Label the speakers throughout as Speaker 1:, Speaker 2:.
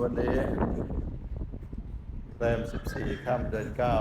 Speaker 1: วันนี้แรมสิบสี่ค่ำเดือนเก้า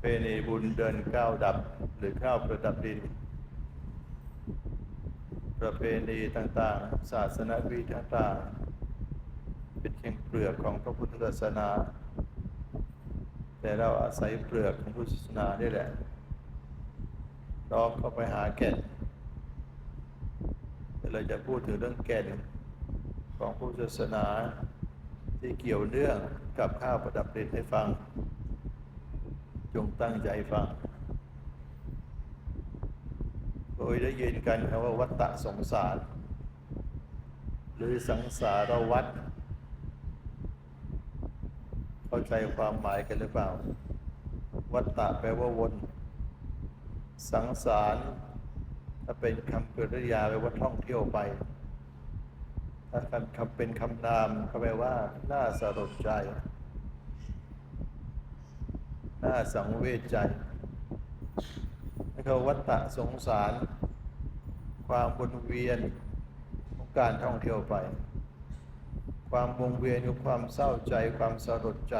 Speaker 1: เพณีบุญเดือนเก้าดับ หรือข้าวประดับดิน ประเพณีต่างๆ ศาสนาวิต่างๆ เป็นเพียงเปลือกของพระพุทธศาสนา แต่เราอาศัยเปลือกของพุทธศาสนานี่แหละน้อมเข้าไปหาแก่นเดี๋ยวเราจะพูดถึงเรื่องแก่น ของพุทธศาสนาที่เกี่ยวเนื่องกับข้าวประดับดินให้ฟัง จงตั้งใจฟัง โดยได้ยินกันคำว่าวัฏฏะสงสาร หรือสังสารวัฏเข้าใจความหมายกันหรือเปล่า วัฏฏะแปลว่าวน สังสาร ถ้าเป็นคำกริยาแปลว่าท่องเที่ยวไป ถ้าคำคำเป็นคำนามก็แปลว่า น่าสลดใจ น่าสังเวชใจนี่คือวัฏฏะสงสาร ความวนเวียนของการท่องเที่ยวไป ความวงเวียนของความเศร้าใจ ความสลดใจ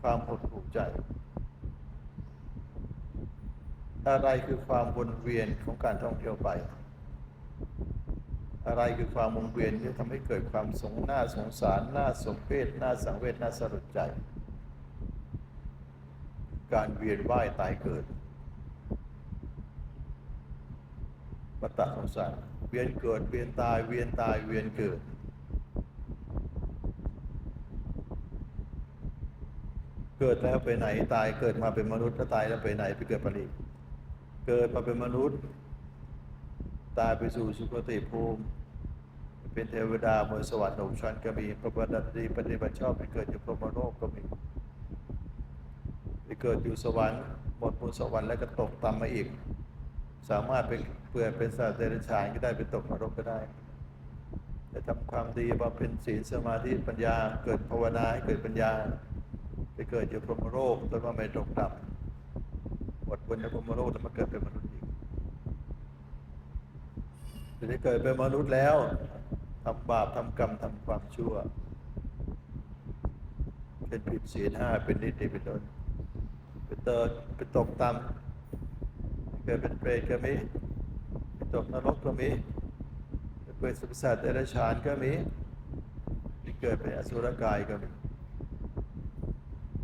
Speaker 1: ความหดหู่ใจ อะไรคือความวนเวียนของการท่องเที่ยวไป อะไรคือความวงเวียนที่ทำให้เกิดความสงหน้าสงสารหน้าสมเพชหน้าสังเวชหน้าสลดใจ การเวียนว่ายตายเกิดวัฏฏะสงสารเวียนเกิดเวียนตายเวียนตายเวียนเกิด เกิดแล้วไปไหนตายเกิดมาเป็นมนุษย์แล้วตายแล้วไปไหนไปเกิดปริเกิดมาเป็นมนุษย์ ตายไปสู่สุคติภูมิ เป็นเทวดาบนสวรรค์หกชั้นก็มีพระบัณฑิตปฏิบัติชอบไปเกิดอยู่พรหมโลกก็มีไปเกิดอยู่สวรรค์หมดบนสวรรค์แล้วก็ตกต่ำมาอีก สามารถไปเพื่อเป็นสัตว์เดรัจฉานก็ได้ไปตกนรกก็ได้แต่ทำความดีบำเพ็ญศีลสมาธิปัญญา เกิดภาวนาให้เกิดปัญญา ไปเกิดอยู่พรหมโลกจนว่าไม่ตกต่ำหมดบนในพรหมโลกแล้วมาเกิดเป็นมนุษย์อีก จะได้เกิดเป็นมนุษย์แล้วทำบาปทำกรรมทำความชั่วเป็นผิดศีลห้าเป็นนิติเป็นต้นไปเติดไปตกต่ำเกิดเป็นเปรตก็มีไปตกนรกก็มีไปเกิดสุปสัตว์เดรัจฉานก็มีไปเกิดเป็นอสุรกายก็มี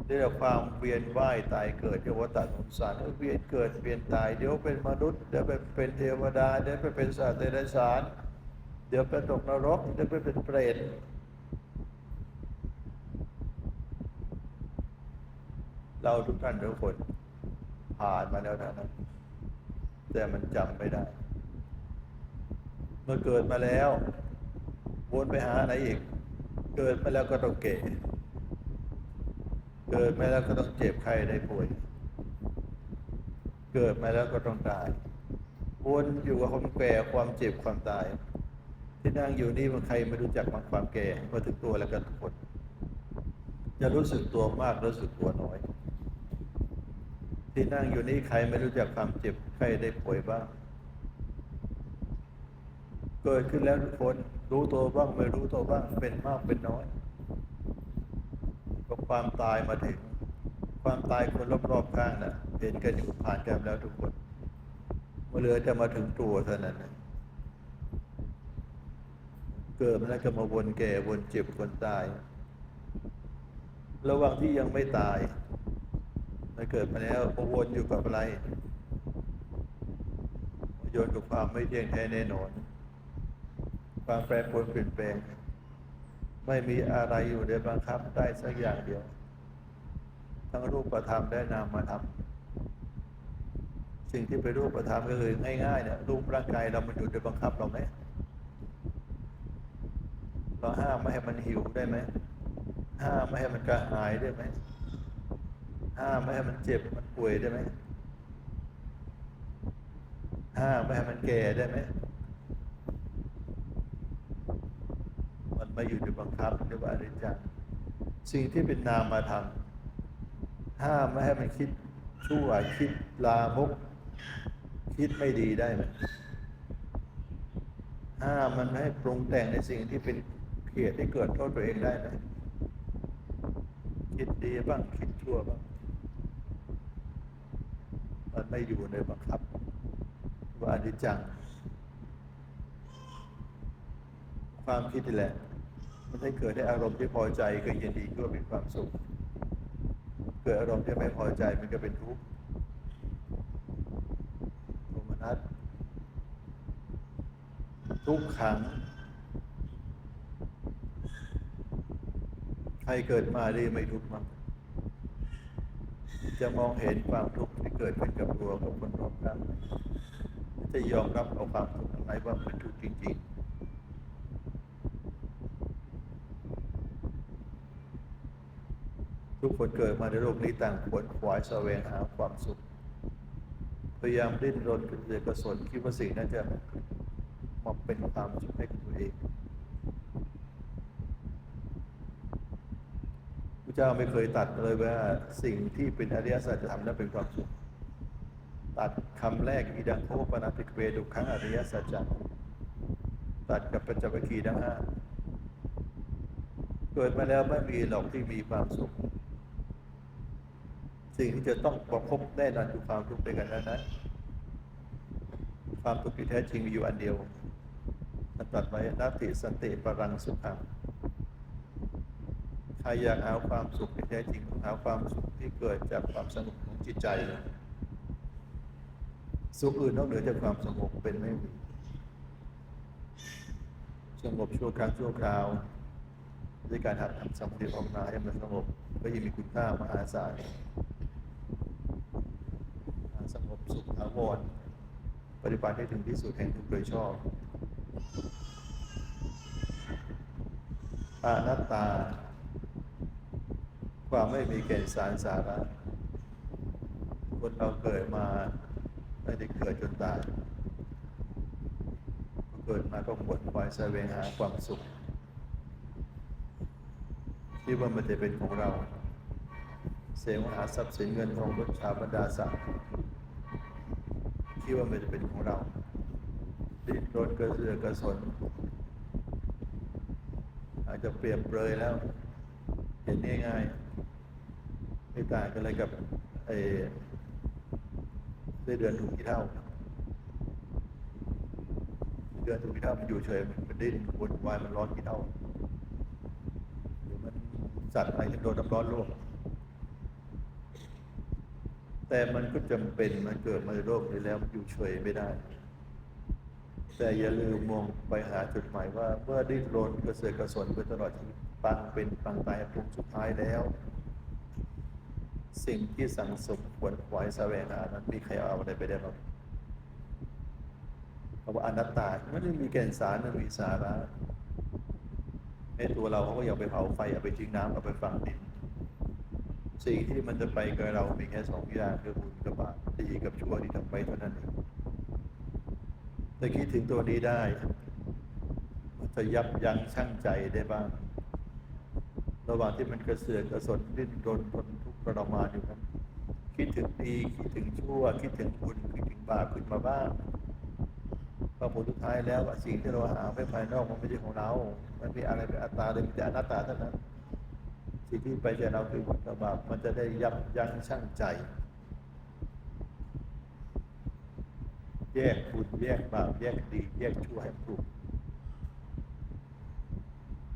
Speaker 1: เรียกความเวียนว่ายตายเกิดเรียกว่าตัดสงสารเวียนเกิดเวียนตายเดี๋ยวเป็นมนุษย์เดี๋ยวไปเป็นเทวดาเดี๋ยวไปเป็นสัตว์เดรัจฉานเดี๋ยวไปตกนรกเดี๋ยวไปเป็นเปรตเราทุกท่านทุกคนผ่านมาแล้วนั้นแต่มันจำไม่ได้ เมื่อเกิดมาแล้ววนไปหาไหนอีก เกิดมาแล้วก็ต้องเก่ เกิดมาแล้วก็ต้องเจ็บไข้ได้ป่วย เกิดมาแล้วก็ต้องตายวนอยู่กับความแก่ความเจ็บความตาย ที่นั่งอยู่นี่มันใครไม่รู้จักมันความแก่มื่อถึงตัวแล้วก็ทุกคนจะรู้สึกตัวมากรู้สึกตัวน้อย ที่นั่งอยู่นี่ใครไม่รู้จักความเจ็บใครได้ป่วยบ้าง เกิดขึ้นแล้วทุกคนรู้ตัวบ้างไม่รู้ตัวบ้างเป็นมากเป็นน้อย ความตายมาถึง ความตายคนรอบๆข้างน่ะเห็นกันอยู่ผ่านกันแล้วทุกคนเมื่อเหลือจะมาถึงตัวเท่านั้นนะเกิดมาแล้วก็มาวนแก่วนเจ็บวนตาย ระหว่างที่ยังไม่ตายมาเกิดมาแล้ววนอยู่กับอะไรโยนกับความไม่เที่ยงแท้แน่นอน ความแปรปรวนเปลี่ยนแปลง ไม่มีอะไรอยู่ในบังคับได้สักอย่างเดียว ทั้งรูปธรรมและนามธรรมสิ่งที่เป็นรูปธรรมก็คือง่ายๆเนี่ยรูปร่างกายเรามันอยู่ในบังคับเราไหมเราห้ามไม่ให้มันหิวได้ไหมห้ามไม่ให้มันกระหายได้ไหมห้ามไม่ให้มันเจ็บมันป่วยได้ไหมห้ามไม่ให้มันแก่ได้ไหม มันไม่อยู่ในบังคับเรียกว่าอนิจจังสิ่งที่เป็นนามธรรมห้ามไม่ให้มันคิดชั่วคิดลามก คิดไม่ดีได้ไหมห้ามมันไม่ให้ปรุงแต่งในสิ่งที่เป็นเหตุให้เกิดโทษตัวเองได้นะคิดดีบ้างคิดชั่วบ้างมันไม่อยู่ในบังคับ ว่าอนิจจัง ความคิดนี่แหละ มันให้เกิดได้อารมณ์ที่พอใจเก็ยินดีก็เป็นความสุข เกิดอารมณ์ที่ไม่พอใจมันก็เป็นทุกข์โทมนัสทุกขัง ใครเกิดมาได้ไม่ทุกข์มั้งจะมองเห็นความทุกข์ที่เกิดขึ้นกับตัวกับคนรอบข้างจะยอมรับเอาความทุกข์อะไรว่าเป็นทุกข์จริง ๆ ทุกคนเกิดมาในโลกนี้ต่างขวนขวายแสวงหาความสุข พยายามดิ้นรนกระเสือกกระสนคิดว่าสิ่งนั้นจะมาเป็นความสุขให้กับตัวเองพระเจ้าไม่เคยตัดเลยว่าสิ่งที่เป็นอริยสัจจะทำนั้นเป็นความสุข ตัดคำแรกอีดังโคปนาติเวดุขังอริยสัจจตัดกับปัญจวัคคีย์ทั้งห้าเกิดมาแล้วไม่มีหรอกที่มีความสุข สิ่งที่จะต้องประพบแน่นอนคือความทุกข์ด้วยกันนั้นนะความทุกข์ที่แท้จริงมีอยู่อันเดียวท่านตรัดไว้นาติสันติปรังสุขังใครอยากหาความสุขที่แท้จริงหาความสุขที่เกิดจากความสงบของจิตใจ สุขอื่นนอกเหนือจากความสงบเป็นไม่มีสงบชั่วครั้งชั่วคราวด้วยการหัดทำสมาธิภาวนาให้มันสงบก็ยังมีคุณค่ามหาศาล สุขถาวรปฏิบัติให้ถึงที่สุดแห่งทุกโดยชอบอนัตตา ความไม่มีแก่นสารสาระคนเราเกิดมาไม่ได้เกิดจนตายเกิดมาก็ขวนขวายแสวงหาความสุขที่ว่ามันจะเป็นของเรา เสวหาทรัพย์สินเงินทองรถชาบรรดาศักดิ์ ที่ว่ามันจะเป็นของเราดิ้นรนกระเสือกระสน อาจจะเปรียบเปรยแล้ว เห็นง่ายๆไม่ต่างกันเลยกับไอ้ได้เดือนถูกกี่เท่าเดือนถูกกี่เท่ามันอยู่เฉยมันดิ้นวนวายมันร้อนกี่เท่าหรือมันสัตว์อะไรที่โดนน้ำร้อนลวก แต่มันก็จำเป็นมันเกิดมาในโลกนี้แล้วมันอยู่เฉยไม่ได้ แต่อย่าลืมมองไปหาจุดหมายว่าเมื่อดิ้นรนกระเสือกกระสนไปตลอดชีวิตปังเป็นปังตายปุ่มสุดท้ายแล้ว สิ่งที่สังสมควรขวแสวงหานั้นมีใครเอาอะไรไปได้บ้างคำว่าอนัตตาไม่ได้มีแก่นสารมันมีสาระในตัวเราเขาก็อยากไปเผาไฟเอาไปทิ้งน้ำเอาไปฝังดิน สิ่งที่มันจะไปกับเรามีแค่สองอย่างคือบุญกับบาปดีกับชั่วที่ทำไปเท่านั้นเองถ้าคิดถึงตัวนี้ได้มันจะยับยั้งชั่งใจได้บ้าง ระหว่างที่มันกระเสือกกระสนดิ้นรนทนทุกข์ทรมานอยู่นั้นคิดถึงดีคิดถึงชั่ว คิดถึงบุญคิดถึงบาปขึ้นมาบ้างพอผลสุดท้ายแล้วสิ่งที่เราหาไม่ภายนอกมันไม่ใช่ของเรา มันมีอะไรเป็นอัตตาเลยมีแต่อนัตตาเท่านั้น สิ่งที่ไปจากเราคือบุญกับบาปมันจะได้ยับยั้งชั่งใจ แยกบุญแยกบาปแยกดี แยกชั่วให้ถูก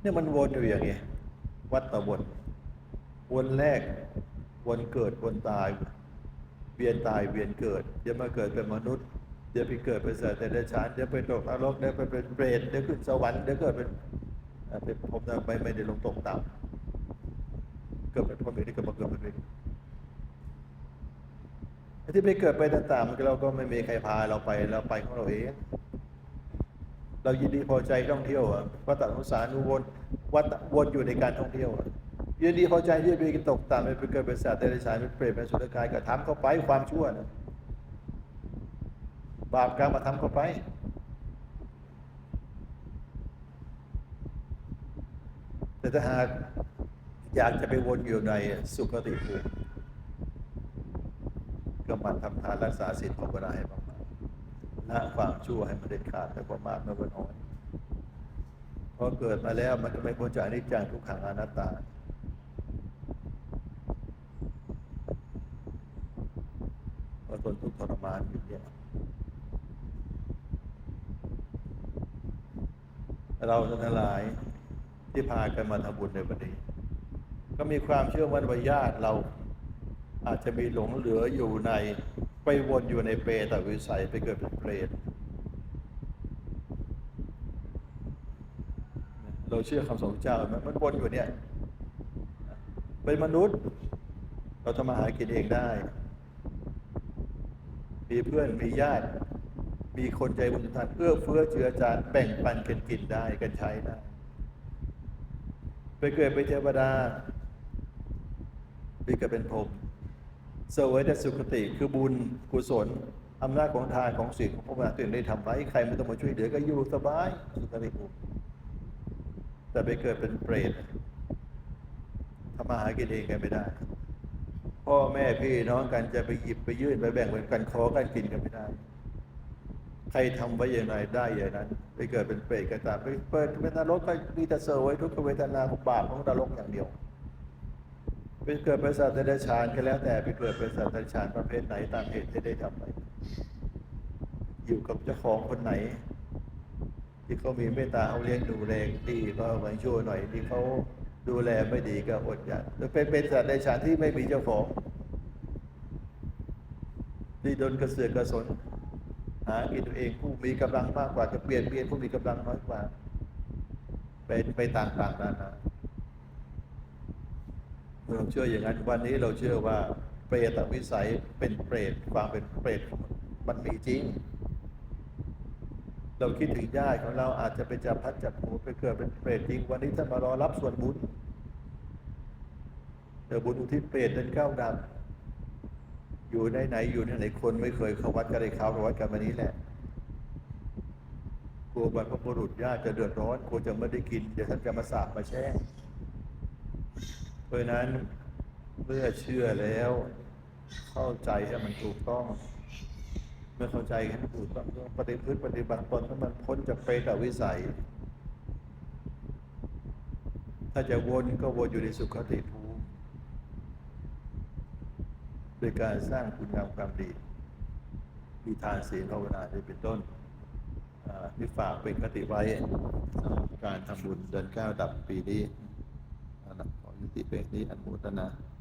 Speaker 1: เนี่ยมันวนอยู่อย่างนี้วัฏวนวนแรกวนเกิดวนตาย เวียนตายเวียนเกิดเดี๋ยวมาเกิดเป็นมนุษย์เดี๋ยวไปเกิดเป็นสัตว์แต่เดรัจฉานเดี๋ยวไปตกนรกเดี๋ยวไปเป็นเปรตเดี๋ยวขึ้นสวรรค์เดี๋ยวเกิดเป็นเอ่อเป็นผมไปไม่ได้ลงตกต่ำ เกิดเป็นพรหมที่เกิดมาเกิดเป็นเรตไอ้ที่ไปเกิดไปต่างๆมันก็เราก็ไม่มีใครพาเราไปเราไปของเราเองเรายินดีพอใจท่องเที่ยวอะวัฏสงสารวนวัฏวนอยู่ในการท่องเที่ยวยินดีพอใจที่จะไปตกต่ำไปเกิดเป็นสัตว์เดรัจฉานเป็นเปรตเป็นสุรกายก็ทำเข้าไปความชั่วนะบาปกรรมมาทำเข้าไปแต่ถ้าหาก อยากจะไปวนอยู่ในสุคติภูมิก็มันทำทานรักษาศีลภาวนาให้มากๆละความชั่วให้มันเด็ดขาดแต่ความมากไม่ว่าน้อยพอเกิดมาแล้วมันก็ไม่พ้นจากอนิจจังทุกขังอนัตตาก็ทนทุกข์ทรมานอยู่เนี่ยเราทั้งหลายที่พากันมาทำบุญในวันนี้ ก็มีความเชื่อมั่นว่าญาติเราอาจจะมีหลงเหลืออยู่ในไปวนอยู่ในเปรตวิสัยไปเกิดเป็นเปรตเราเชื่อคำสอนของเจ้าไหมมันวนอยู่เนี่ย เป็นมนุษย์ เราทำมาหากินเองได้ มีเพื่อนมีญาติ มีคนใจบุญสุนทานเอื้อเฟื้อเจือจานแบ่งปันกันกินได้กันใช้ได้ไปเกิดไปนเทวดา ไปเกิดเป็นพรหมเสวยแต่สุคติคือบุญกุศลอำนาจของทานของศีลของพระบาตัวเองได้ทำไว้ใครไม่ต้องมาช่วยเหลือก็อยู่สบายสุขติภูมิแต่ไปเกิดเป็นเปรตทำมาหากินเองกันไม่ได้ พ่อแม่พี่น้องกันจะไปหยิบไปยื่นไปแบ่งเป็นกันขอกันกินกันไม่ได้ ใครทำไว้อย่างไรได้อย่างนั้น ไปเกิดเป็นเปรตก็ตามไปเปิดเป็นนรกก็มีแต่เสวยทุกขเวทนาของบาปของนรกอย่างเดียว ไปเกิดเป็นสัตว์เดรัจฉานก็แล้วแต่ไปเกิดเป็นสัตว์เดรัจฉานประเภทไหนตามเหตุที่ได้ทำไป อยู่กับเจ้าของคนไหน ที่เขามีเมตตาเขาเลี้ยงดูแรงดีก็เหวังช่วยหน่อยที่เขาดูแลไม่ดีก็อดอยากเป็นเป็นสัตว์เดรัจฉานที่ไม่มีเจ้าของที่โดนกระเสือกกระสนหากินตัวเองผู้มีกำลังมากกว่าจะเปลี่ยนเปลี่ยนผู้มีกำลังน้อยกว่า เป็นไปต่างๆนานา เราเชื่ออย่างนั้นวันนี้เราเชื่อว่าเปรตวิสัยเป็นเปรตความเป็นเปรตมันมีจริง เราคิดถึงญาติของเราอาจจะไปจับพัดจับผูไปเกิดเป็นเปรตจริง วันนี้ท่านมารอรับส่วนบุญเดี๋ยวบุญอุทิศเปรตนั้นก้าวดำอยู่ในไหนอยู่ในไหนคนไม่เคยเข้าวัดก็ได้เข้าวัดกันวันนี้แหละกลัวบรรพบุรุษญาติจะเดือดร้อนกลัวจะไม่ได้กินเดี๋ยวท่านจะมาสาบมาแช่ง ราะฉะนั้นเมื่อเชื่อแล้ว เข้าใจให้มันถูกต้อง เมื่อเข้าใจให้มันถูกต้องปฏิพฤติปฏิบัติตนให้มันพ้นจากเปรตวิสัย ถ้าจะวนก็วนอยู่ในสุขติภูมิโดยการสร้างคุณงามความดี มีทานศีลภาวนาเป็นต้นนี่ฝากเป็นคติไว้การทำบุญเดินก้าวดับปีนี้ เอาล่ะ